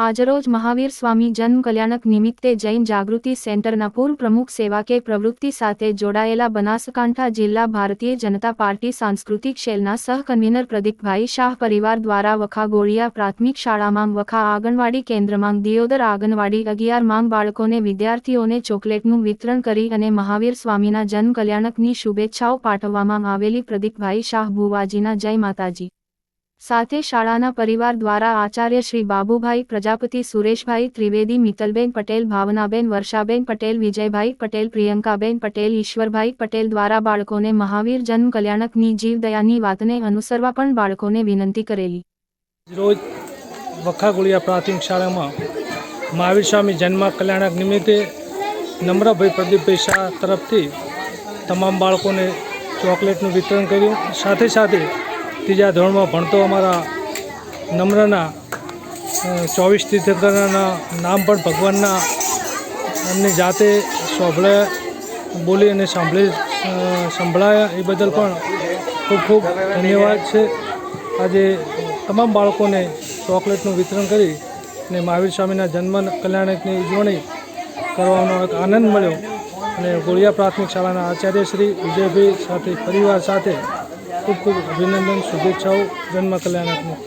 આજરોજ મહાવીર સ્વામી જન્મ કલ્યાણક નિમિત્તે જૈન જાગૃતિ સેન્ટરના પૂર્વ પ્રમુખ સેવા કે પ્રવૃત્તિ સાથે જોડાયેલા બનાસકાંઠા જિલ્લા ભારતીય જનતા પાર્ટી સાંસ્કૃતિક શેલના સહકન્વીનર પ્રદીપભાઈ શાહ પરિવાર દ્વારા વખા ગોળિયા પ્રાથમિક શાળામાં વખા આંગણવાડી કેન્દ્રમાં દિયોદર આંગણવાડી અગિયાર માંગ બાળકોને વિદ્યાર્થીઓને ચોકલેટનું વિતરણ કરી અને મહાવીર સ્વામીના જન્મ કલ્યાણકની શુભેચ્છાઓ પાઠવવામાં આવેલી પ્રદીપભાઈ શાહ ભુવાજીના જય માતાજી. સાથે શાળાના પરિવાર દ્વારા આચાર્ય શ્રી બાબુભાઈ પ્રજાપતિ, સુરેશભાઈ ત્રિવેદી મિત્તલબેન પટેલ, ભાવનાબેન, વર્ષાબેન પટેલ, વિજયભાઈ પટેલ, પ્રિયંકાબેન પટેલ, ઈશ્વરભાઈ પટેલ દ્વારા બાળકોને મહાવીર જન્મ કલ્યાણકની જીવદયાની વાતને અનુસરવા પણ બાળકોને વિનંતી કરેલી. રોજ વખાગુળિયા પ્રાથમિક શાળામાં મહાવીર સ્વામી જન્મ કલ્યાણક નિમિત્તે નમ્રભાઈ પ્રદીપભાઈ શાહ તરફથી તમામ બાળકોને ચોકલેટનું વિતરણ કર્યું. સાથે સાથે ત્રીજા ધોરણમાં ભણતો અમારા નમ્રના ચોવીસ તીર્થંકરના નામ પણ ભગવાનના, એમની જાતે સાંભળ્યા બોલી અને સાંભળી સંભળાયા, એ બદલ પણ ખૂબ ખૂબ ધન્યવાદ છે. આજે તમામ બાળકોને ચોકલેટનું વિતરણ કરી અને મહાવીર સ્વામીના જન્મ કલ્યાણકની ઉજવણી કરવાનો એક આનંદ મળ્યો અને ગોળિયા પ્રાથમિક શાળાના આચાર્ય શ્રી વિજયભાઈ સાથે, પરિવાર સાથે ખૂબ ખૂબ અભિનંદન શુભેચ્છાઓ જન્મ કલ્યાણકની.